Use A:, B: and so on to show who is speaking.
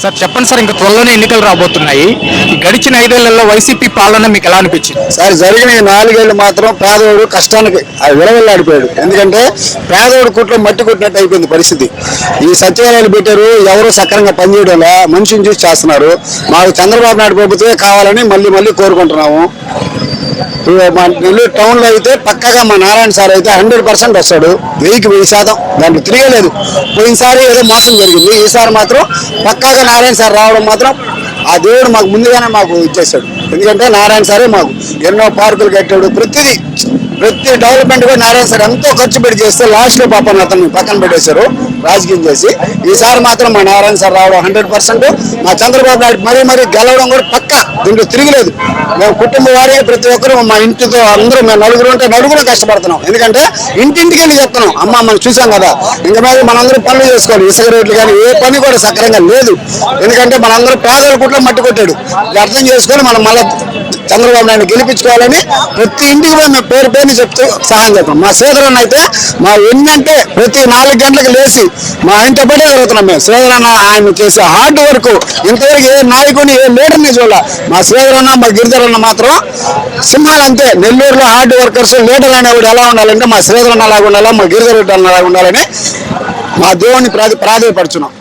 A: Sir చెప్పండి sir ఇంకా త్వరలోనే ఎన్నికలు రాబోతున్నాయి. గడిచిన ఐదేళ్ళలో వైసీపీ పాలన మీకు ఎలా అనిపించింది?
B: సార్ జరిగిన నాలుగేళ్ళు మాత్రం పేదవాడు కష్టానికి ఆ ఎందుకంటే పేదవాడు కుట్లో మట్టి కొట్టినట్టు అయిపోయింది పరిస్థితి. ఈ సచివాలయాలు పెట్టారు ఎవరు సక్రంగా పనిచేయడంలా మనిషిని చూసి చేస్తున్నారు. మాకు చంద్రబాబు నాయుడు ప్రభుత్వమే కావాలని మళ్ళీ మళ్ళీ కోరుకుంటున్నాము. మా నెల్లూరు టౌన్లో అయితే పక్కగా మా నారాయణ సార్ అయితే హండ్రెడ్ పర్సెంట్ వస్తాడు. వెయ్యికి వెయ్యి శాతం. దాంట్లో తిరగలేదు. పోయినసారి ఏదో మోసం జరిగింది. ఈసారి మాత్రం పక్కాగా నారాయణ సార్ రావడం మాత్రం ఆ దేవుడు మాకు ముందుగానే మాకు ఇచ్చేస్తాడు. ఎందుకంటే నారాయణ సారే మాకు ఎన్నో పార్కులు కట్టాడు. ప్రతిదీ ప్రతి డెవలప్మెంట్ కూడా నారాయణ సార్ ఎంతో ఖర్చు పెట్టి చేస్తే లాస్ట్లో పాపం అతన్ని పక్కన పెట్టేశారు రాజకీయం చేసి. ఈసారి మాత్రం మా నారాయణ సార్ రావడం హండ్రెడ్ పర్సెంట్ మా చంద్రబాబు నాయుడు మరీ మరీ గెలవడం కూడా పక్క. దీంట్లో తిరిగిలేదు. మేము కుటుంబ వారే ప్రతి ఒక్కరు మా ఇంటితో అందరూ మేము నలుగురు ఉంటే నలుగురు కష్టపడుతున్నాం. ఎందుకంటే ఇంటింటికి వెళ్ళి చెప్తున్నాం? అమ్మ మనం చూసాం కదా. ఇంకా మీద మనందరూ పనులు చేసుకోవాలి. ఇసుక రేట్లు కానీ ఏ పని కూడా సక్రంగా లేదు. ఎందుకంటే మనందరూ పేదల కుట్లో మట్టి కొట్టాడు. అర్థం చేసుకొని మనం మళ్ళీ చంద్రబాబు నాయుడు గెలిపించుకోవాలని ప్రతి ఇంటికి మేము మేము పేరు పేరుని చెప్తూ సహాయం చేస్తాం మా శ్రీధరన్న అయితే మా ఎన్నంటే ప్రతి నాలుగు గంటలకు లేచి మా ఇంటి పడే జరుగుతున్నాం మేము. శ్రీధరన్న ఆయన చేసే హార్డ్ వర్క్ ఇంతవరకు ఏ నాయకుని ఏ లీడర్ని చూడాల. మా శ్రీధరన్న మా గిరిధరన్న మాత్రం సింహాలు అంతే నెల్లూరులో హార్డ్ వర్కర్స్ లీడర్ అనేవాడు ఎలా ఉండాలంటే మా శ్రీధరన్న అలా ఉండాలా మా గిరిధర లాగా ఉండాలని మా దేవుని ప్రాధి ప్రాధాయపడుచున్నాం